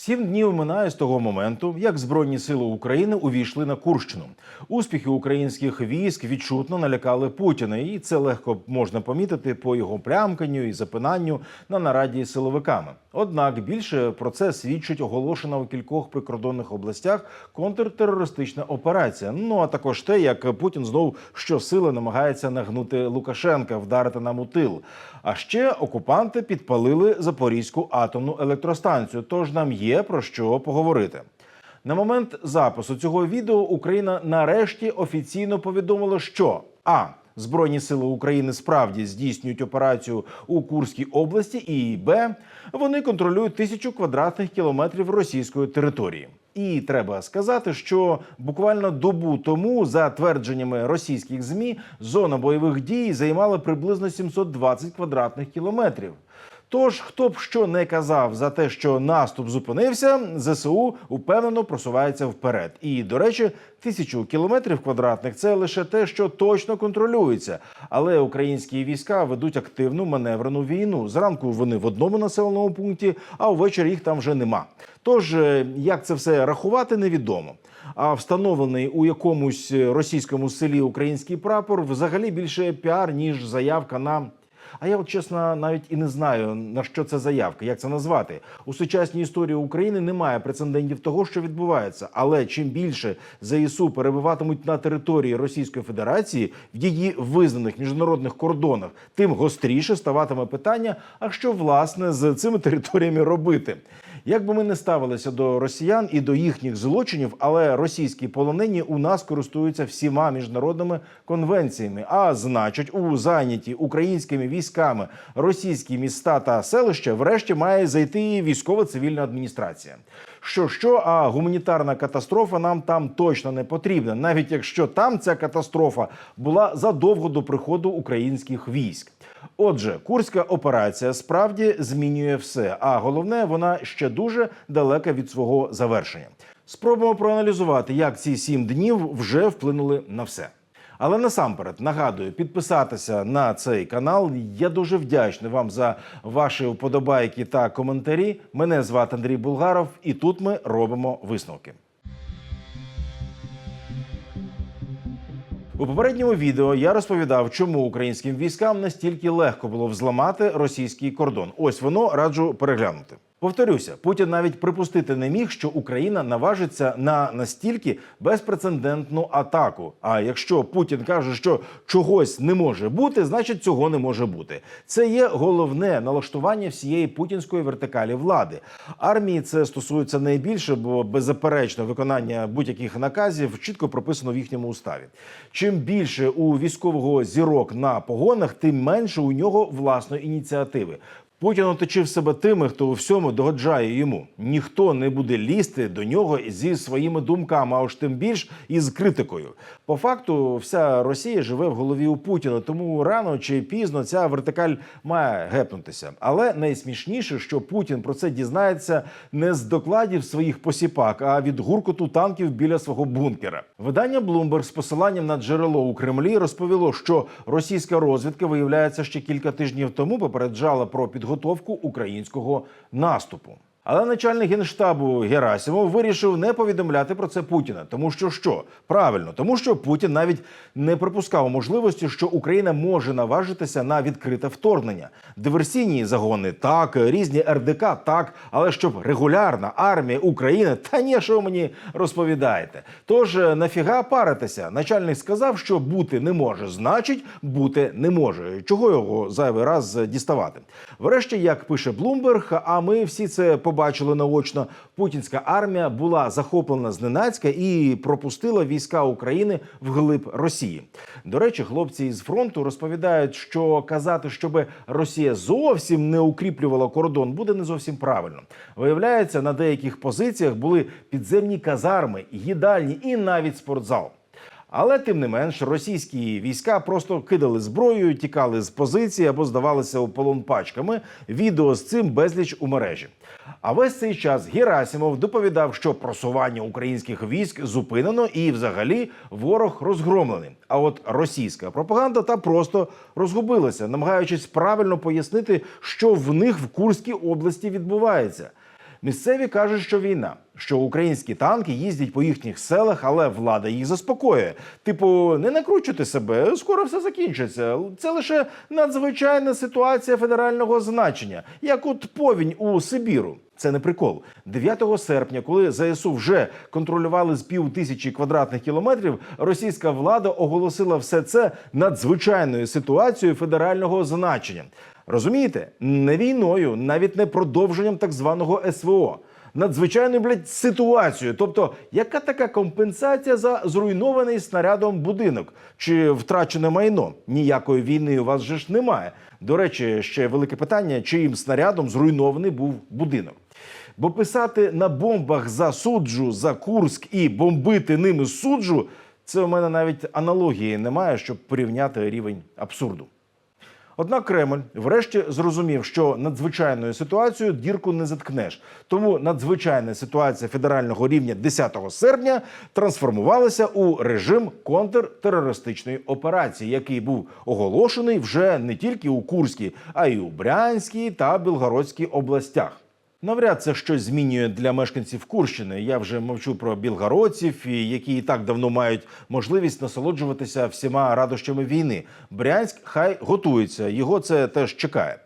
Сім днів минає з того моменту, як Збройні сили України увійшли на Курщину. Успіхи українських військ відчутно налякали Путіна, і це легко можна помітити по його плямканню і запинанню на нараді з силовиками. Однак більше про це свідчить оголошена у кількох прикордонних областях контртерористична операція. Ну а також те, як Путін знов щосили намагається нагнути Лукашенка, вдарити нам у тил. А ще окупанти підпалили Запорізьку атомну електростанцію. Тож нам є про що поговорити. На момент запису цього відео Україна нарешті офіційно повідомила, що а. Збройні сили України справді здійснюють операцію у Курській області, і б. Вони контролюють тисячу квадратних кілометрів російської території. І треба сказати, що буквально добу тому, за твердженнями російських змі, зона бойових дій займала приблизно 720 квадратних кілометрів. Тож, хто б що не казав за те, що наступ зупинився, ЗСУ упевнено просувається вперед. І, до речі, тисячу кілометрів квадратних це лише те, що точно контролюється. Але українські війська ведуть активну маневрену війну. Зранку вони в одному населеному пункті, а ввечері їх там вже нема. Тож е, як це все рахувати, невідомо. А встановлений у якомусь російському селі український прапор взагалі більше піар ніж заявка на. А я от чесно навіть і не знаю на що це заявка, як це назвати у сучасній історії України. Немає прецедентів того, що відбувається. Але чим більше ЗСУ перебуватимуть на території Російської Федерації в її визнаних міжнародних кордонах, тим гостріше ставатиме питання: а що власне з цими територіями робити? Як би ми не ставилися до росіян і до їхніх злочинів, але російські полонені у нас користуються всіма міжнародними конвенціями. А значить, у зайняті українськими військами російські міста та селища, врешті має зайти і військово-цивільна адміністрація. Що що, а гуманітарна катастрофа нам там точно не потрібна, навіть якщо там ця катастрофа була задовго до приходу українських військ. Отже, курська операція справді змінює все. А головне, вона ще дуже далека від свого завершення. Спробуємо проаналізувати, як ці сім днів вже вплинули на все. Але насамперед нагадую підписатися на цей канал. Я дуже вдячний вам за ваші вподобайки та коментарі. Мене звати Андрій Булгаров, і тут ми робимо висновки. У попередньому відео я розповідав, чому українським військам настільки легко було взламати російський кордон. Ось воно раджу переглянути. Повторюся, Путін навіть припустити не міг, що Україна наважиться на настільки безпрецедентну атаку. А якщо Путін каже, що чогось не може бути, значить цього не може бути. Це є головне налаштування всієї путінської вертикалі влади. Армії це стосується найбільше, бо беззаперечно виконання будь-яких наказів чітко прописано в їхньому уставі. Чим більше у військового зірок на погонах, тим менше у нього власної ініціативи. Путін оточив себе тими, хто у всьому догоджає йому. Ніхто не буде лізти до нього зі своїми думками, а уж тим більш із критикою. По факту, вся Росія живе в голові у Путіна, тому рано чи пізно ця вертикаль має гепнутися. Але найсмішніше, що Путін про це дізнається не з докладів своїх посіпак, а від гуркоту танків біля свого бункера. Видання Bloomberg з посиланням на джерело у Кремлі розповіло, що російська розвідка виявляється ще кілька тижнів тому попереджала про підготовку підготовку українського наступу. Але начальник генштабу Герасимов вирішив не повідомляти про це Путіна, тому що що правильно, тому що Путін навіть не припускав можливості, що Україна може наважитися на відкрите вторгнення. Диверсійні загони так, різні РДК так, але щоб регулярна армія України, та ні, що ви мені розповідаєте. Тож нафіга паритися? Начальник сказав, що бути не може, значить бути не може. Чого його зайвий раз діставати? Врешті, як пише Блумберг, а ми всі це побачили наочно, путінська армія була захоплена зненацька і пропустила війська України вглиб Росії. До речі, хлопці з фронту розповідають, що казати, щоб Росія зовсім не укріплювала кордон, буде не зовсім правильно. Виявляється, на деяких позиціях були підземні казарми, їдальні і навіть спортзал. Але тим не менш, російські війська просто кидали зброю, тікали з позиції або здавалися у полон пачками. Відео з цим безліч у мережі. А весь цей час Герасимов доповідав, що просування українських військ зупинено і, взагалі, ворог розгромлений. А от російська пропаганда та просто розгубилася, намагаючись правильно пояснити, що в них в Курській області відбувається. Місцеві кажуть, що війна, що українські танки їздять по їхніх селах, але влада їх заспокоює. Типу, не накручуйте себе, скоро все закінчиться. Це лише надзвичайна ситуація федерального значення, як от повінь у Сибіру. Це не прикол. 9 серпня, коли ЗСУ вже контролювали з пів тисячі квадратних кілометрів, російська влада оголосила все це надзвичайною ситуацією федерального значення. Розумієте, не війною, навіть не продовженням так званого СВО. Надзвичайною блядь, ситуацією. Тобто, яка така компенсація за зруйнований снарядом будинок чи втрачене майно? Ніякої війни у вас же ж немає. До речі, ще велике питання: чиїм снарядом зруйнований був будинок. Бо писати на бомбах за суджу, за Курськ і бомбити ними суджу, це у мене навіть аналогії немає, щоб порівняти рівень абсурду. Однак Кремль врешті зрозумів, що надзвичайною ситуацією дірку не заткнеш. Тому надзвичайна ситуація федерального рівня 10 серпня трансформувалася у режим контртерористичної операції, який був оголошений вже не тільки у Курській, а й у Брянській та Білгородській областях. Навряд це щось змінює для мешканців Курщини. Я вже мовчу про білгородців, які і так давно мають можливість насолоджуватися всіма радощами війни. Брянськ хай готується, його це теж чекає.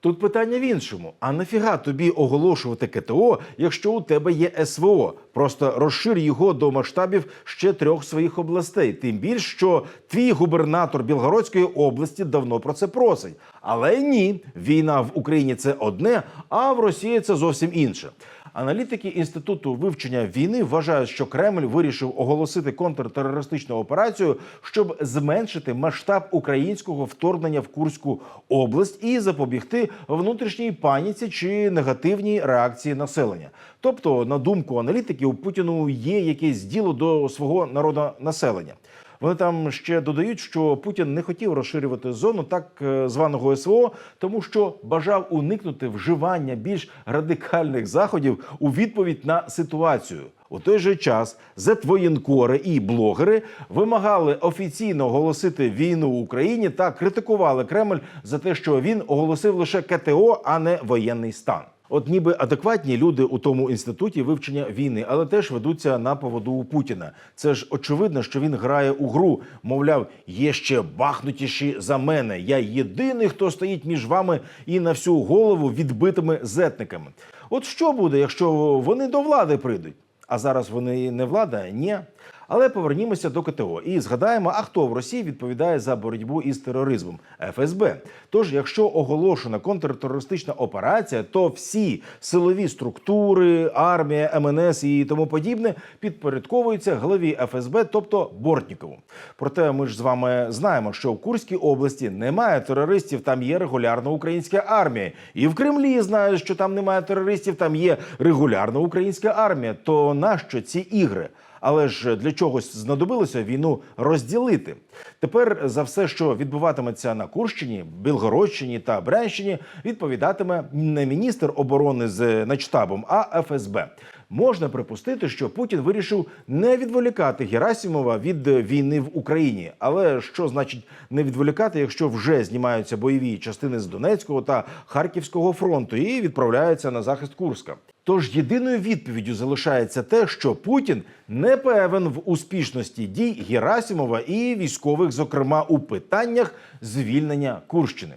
Тут питання в іншому: а нафіга тобі оголошувати КТО, якщо у тебе є СВО? Просто розшир його до масштабів ще трьох своїх областей. Тим більш, що твій губернатор Білгородської області давно про це просить. Але ні, війна в Україні це одне, а в Росії це зовсім інше. Аналітики інституту вивчення війни вважають, що Кремль вирішив оголосити контртерористичну операцію, щоб зменшити масштаб українського вторгнення в Курську область і запобігти внутрішній паніці чи негативній реакції населення. Тобто, на думку аналітиків, Путіну є якесь діло до свого народу населення. Вони там ще додають, що Путін не хотів розширювати зону так е, званого СВО, тому що бажав уникнути вживання більш радикальних заходів у відповідь на ситуацію. У той же час зетвоєнкори і блогери вимагали офіційно оголосити війну Україні та критикували Кремль за те, що він оголосив лише КТО, а не воєнний стан. От ніби адекватні люди у тому інституті вивчення війни, але теж ведуться на поводу у Путіна. Це ж очевидно, що він грає у гру. Мовляв, є ще бахнутіші за мене. Я єдиний, хто стоїть між вами і на всю голову відбитими зетниками. От що буде, якщо вони до влади прийдуть? А зараз вони не влада? Ні. Але повернімося до КТО і згадаємо, а хто в Росії відповідає за боротьбу із тероризмом ФСБ. Тож, якщо оголошена контртерористична операція, то всі силові структури, армія, МНС і тому подібне підпорядковуються главі ФСБ, тобто Бортнікову. Проте ми ж з вами знаємо, що в Курській області немає терористів, там є регулярна українська армія. І в Кремлі знають, що там немає терористів, там є регулярна українська армія. То нащо ці ігри? Але ж для чогось знадобилося війну розділити. Тепер за все, що відбуватиметься на Курщині, Білгородщині та Брянщині, відповідатиме не міністр оборони з начтабом, а ФСБ. Можна припустити, що Путін вирішив не відволікати Герасимова від війни в Україні. Але що значить не відволікати, якщо вже знімаються бойові частини з Донецького та Харківського фронту і відправляються на захист Курська? Тож єдиною відповіддю залишається те, що Путін не певен в успішності дій Герасимова і військових, зокрема у питаннях звільнення Курщини.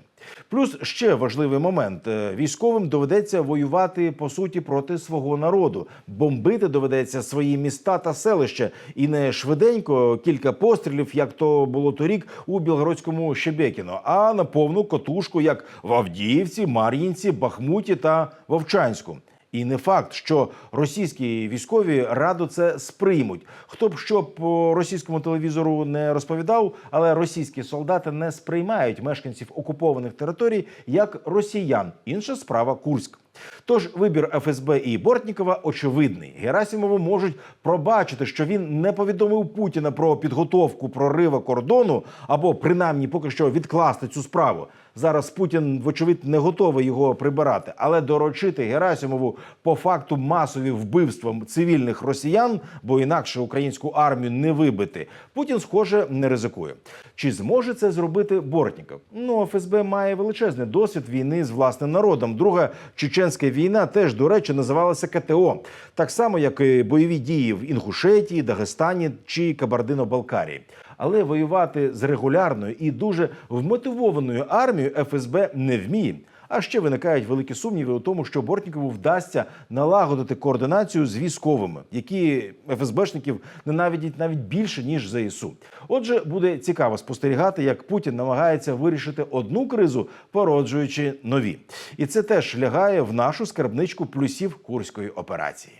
Плюс ще важливий момент: Е, військовим доведеться воювати по суті проти свого народу, бомбити доведеться свої міста та селища, і не швиденько кілька пострілів, як то було торік у білгородському Щебекіно, а на повну котушку, як в Авдіївці, Мар'їнці, Бахмуті та Вовчанську. І не факт, що російські військові радо це сприймуть. Хто б що по російському телевізору не розповідав, але російські солдати не сприймають мешканців окупованих територій як росіян. Інша справа Курськ. Тож вибір ФСБ і Бортнікова очевидний. Герасимову можуть пробачити, що він не повідомив Путіна про підготовку прорива кордону або принаймні поки що відкласти цю справу. Зараз Путін, вочевидь, не готовий його прибирати, але доручити Герасимову по факту масові вбивства цивільних росіян, бо інакше українську армію не вибити. Путін, схоже, не ризикує. Чи зможе це зробити Бортніков? Ну, ФСБ має величезний досвід війни з власним народом. Друга чеченська війна теж, до речі, називалася КТО, так само як і бойові дії в Інгушетії, Дагестані чи Кабардино-Балкарії. Але воювати з регулярною і дуже вмотивованою армією ФСБ не вміє. А ще виникають великі сумніви у тому, що Бортнікову вдасться налагодити координацію з військовими, які ФСБшників ненавидять навіть більше ніж ЗСУ. Отже, буде цікаво спостерігати, як Путін намагається вирішити одну кризу, породжуючи нові, і це теж лягає в нашу скарбничку плюсів курської операції.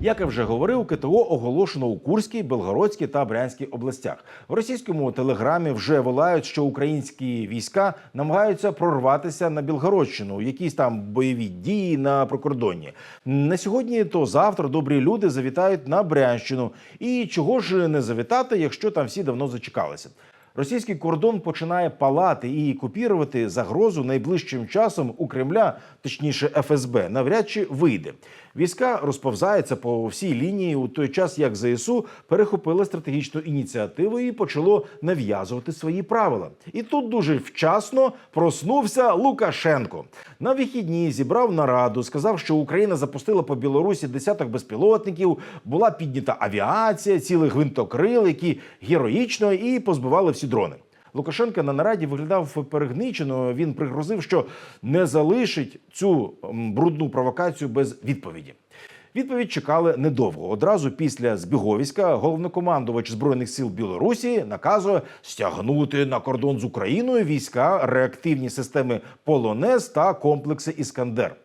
Як я вже говорив, КТО оголошено у Курській, Белгородській та Брянській областях. В російському телеграмі вже волають, що українські війська намагаються прорватися на Білгородщину, якісь там бойові дії на прикордонні. На сьогодні то завтра добрі люди завітають на Брянщину. І чого ж не завітати, якщо там всі давно зачекалися. Російський кордон починає палати і купірувати загрозу найближчим часом у Кремля, точніше ФСБ, навряд чи вийде. Війська розповзаються по всій лінії у той час, як ЗСУ перехопило стратегічну ініціативу і почало нав'язувати свої правила. І тут дуже вчасно проснувся Лукашенко. На вихідні зібрав нараду, сказав, що Україна запустила по Білорусі десяток безпілотників, була піднята авіація, цілий гвинтокрил, які героїчно і позбивали всі дрони. Лукашенко на нараді виглядав перегничено. Він пригрозив, що не залишить цю брудну провокацію без відповіді. Відповідь чекали недовго. Одразу після збіговіська головнокомандувач збройних сил Білорусі наказує стягнути на кордон з Україною війська, реактивні системи Полонез та комплекси Іскандер.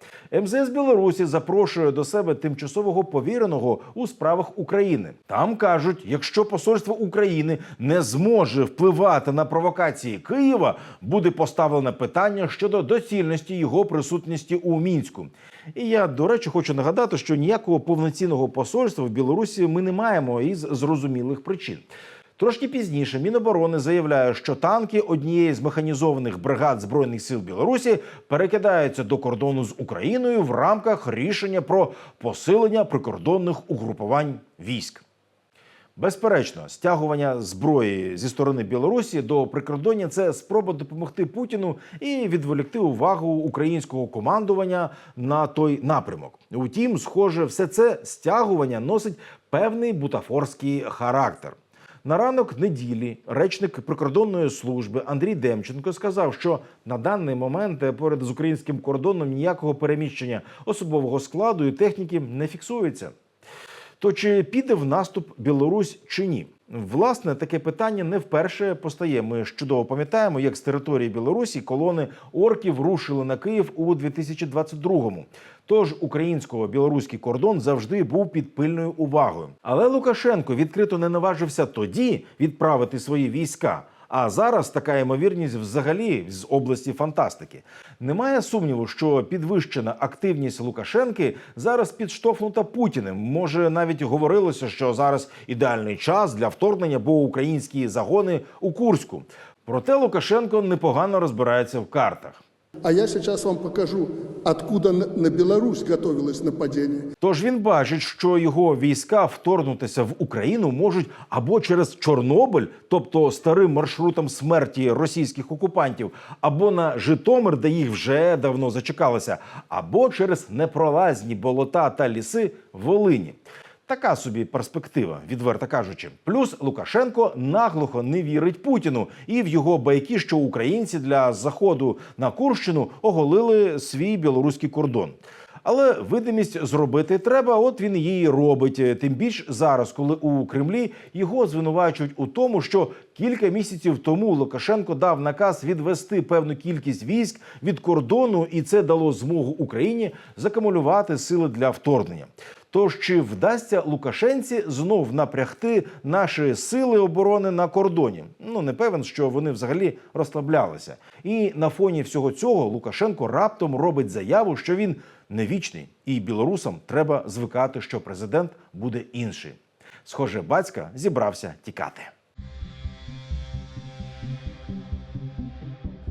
МЗС Білорусі запрошує до себе тимчасового повіреного у справах України. Там кажуть, якщо посольство України не зможе впливати на провокації Києва, буде поставлено питання щодо доцільності його присутності у мінську. І я до речі хочу нагадати, що ніякого повноцінного посольства в Білорусі ми не маємо із зрозумілих причин. Трошки пізніше Міноборони заявляє, що танки однієї з механізованих бригад збройних сил Білорусі перекидаються до кордону з Україною в рамках рішення про посилення прикордонних угрупувань військ. Безперечно, стягування зброї зі сторони Білорусі до прикордоння це спроба допомогти Путіну і відволікти увагу українського командування на той напрямок. Утім, схоже, все це стягування носить певний бутафорський характер. На ранок неділі речник прикордонної служби Андрій Демченко сказав, що на даний момент поряд з українським кордоном ніякого переміщення особового складу і техніки не фіксується. То чи піде в наступ Білорусь чи ні? Власне, таке питання не вперше постає. Ми чудово пам'ятаємо, як з території Білорусі колони орків рушили на Київ у 2022-му. Тож українсько-білоруський кордон завжди був під пильною увагою. Але Лукашенко відкрито не наважився тоді відправити свої війська. А зараз така ймовірність взагалі з області фантастики. Немає сумніву, що підвищена активність Лукашенки зараз підштовхнута Путіним. Може, навіть говорилося, що зараз ідеальний час для вторгнення, бо українські загони у Курську. Проте Лукашенко непогано розбирається в картах. А я сейчас вам покажу, откуда на на Беларусь готовилось нападение. Тож він бачить, що його війська вторгнутися в Україну можуть або через Чорнобиль, тобто старим маршрутом смерті російських окупантів, або на Житомир, де їх вже давно зачекалося, або через непролазні болота та ліси Волині. Така собі перспектива, відверто кажучи. Плюс Лукашенко наглухо не вірить Путіну і в його байки, що українці для заходу на Курщину оголили свій білоруський кордон. Але видимість зробити треба. От він її робить. Тим більш зараз, коли у Кремлі його звинувачують у тому, що кілька місяців тому Лукашенко дав наказ відвести певну кількість військ від кордону, і це дало змогу Україні закумулювати сили для вторгнення. Тож чи вдасться Лукашенці знов напрягти наші сили оборони на кордоні? Ну не певен, що вони взагалі розслаблялися. І на фоні всього цього Лукашенко раптом робить заяву, що він не вічний, і білорусам треба звикати, що президент буде інший. Схоже, батька зібрався тікати.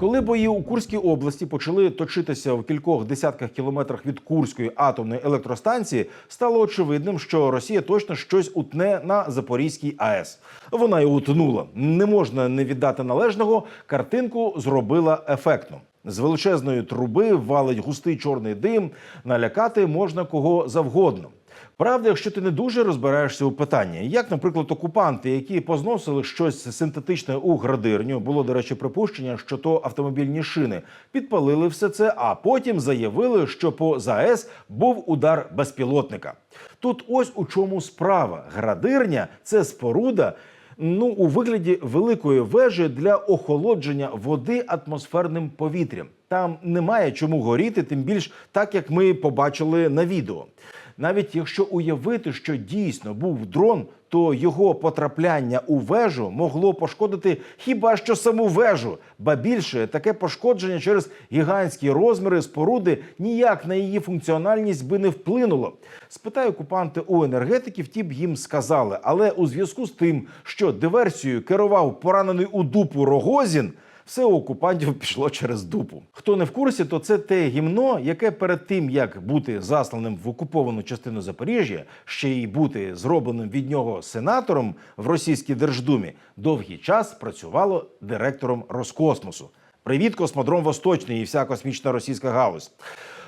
Коли бої у Курській області почали точитися в кількох десятках кілометрах від Курської атомної електростанції, стало очевидним, що Росія точно щось утне на Запорізькій АЕС. Вона й утнула. Не можна не віддати належного. Картинку зробила ефектно. З величезної труби валить густий чорний дим. Налякати можна кого завгодно. Правда, якщо ти не дуже розбираєшся у питанні, як, наприклад, окупанти, які позносили щось синтетичне у градирню, було до речі, припущення, що то автомобільні шини, підпалили все це, а потім заявили, що по ЗАЕС був удар безпілотника. Тут ось у чому справа: градирня це споруда. Ну, у вигляді великої вежі для охолодження води атмосферним повітрям. Там немає чому горіти, тим більш так як ми побачили на відео. Навіть якщо уявити, що дійсно був дрон, то його потрапляння у вежу могло пошкодити хіба що саму вежу. Ба більше таке пошкодження через гігантські розміри споруди ніяк на її функціональність би не вплинуло. Спитай окупанти у енергетиків, ті б їм сказали. Але у зв'язку з тим, що диверсією керував поранений у дупу Рогозін. Все у окупантів пішло через дупу. Хто не в курсі, то це те гімно, яке перед тим як бути засланим в окуповану частину Запоріжжя, ще й бути зробленим від нього сенатором в російській держдумі, довгий час працювало директором Роскосмосу. Привіт, космодром Восточний і вся космічна російська галузь.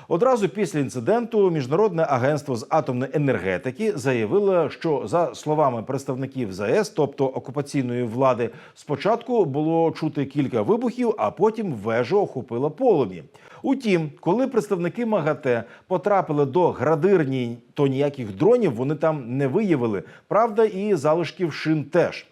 Одразу після інциденту міжнародне агентство з атомної енергетики заявило, що за словами представників ЗАЕС, тобто окупаційної влади, спочатку було чути кілька вибухів, а потім вежу охопило полум'я. Утім, коли представники МАГАТЕ потрапили до градирні, то ніяких дронів вони там не виявили. Правда, і залишків шин теж.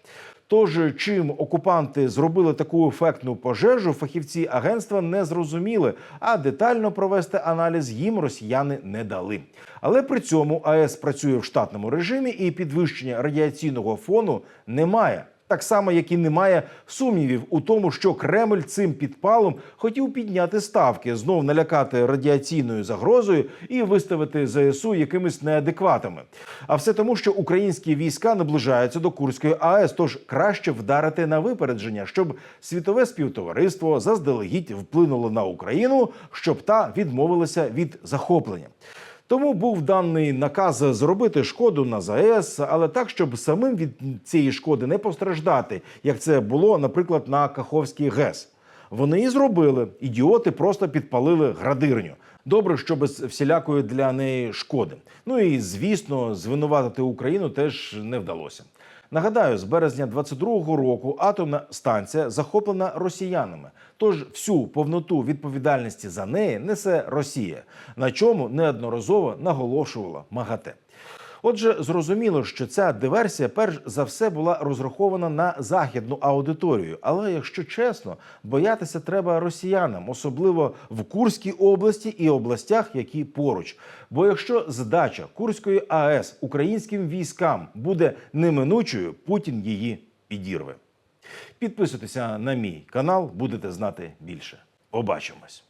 Тож, чим окупанти зробили таку ефектну пожежу, фахівці агентства не зрозуміли, а детально провести аналіз їм росіяни не дали. Але при цьому АЕС працює в штатному режимі і підвищення радіаційного фону немає. Так само, як і немає сумнівів у тому, що Кремль цим підпалом хотів підняти ставки, знов налякати радіаційною загрозою і виставити ЗСУ якимись неадекватами. А все тому, що українські війська наближаються до Курської АЕС, тож краще вдарити на випередження, щоб світове співтовариство заздалегідь вплинуло на Україну, щоб та відмовилася від захоплення. Тому був даний наказ зробити шкоду на ЗАЕС, але так, щоб самим від цієї шкоди не постраждати, як це було, наприклад, на Каховській ГЕС. Вони і зробили. Ідіоти просто підпалили градирню. Добре, що без всілякої для неї шкоди. Ну і звісно, звинуватити Україну теж не вдалося. Нагадаю, з березня 22-го року атомна станція захоплена росіянами. Тож всю повноту відповідальності за неї несе Росія, на чому неодноразово наголошувала МАГАТЕ. Отже, зрозуміло, що ця диверсія перш за все була розрахована на західну аудиторію. Але якщо чесно, боятися треба росіянам, особливо в Курській області і областях, які поруч. Бо якщо здача Курської АЕС українським військам буде неминучою, Путін її підірве. Підписуйтеся на мій канал, будете знати більше. Побачимось.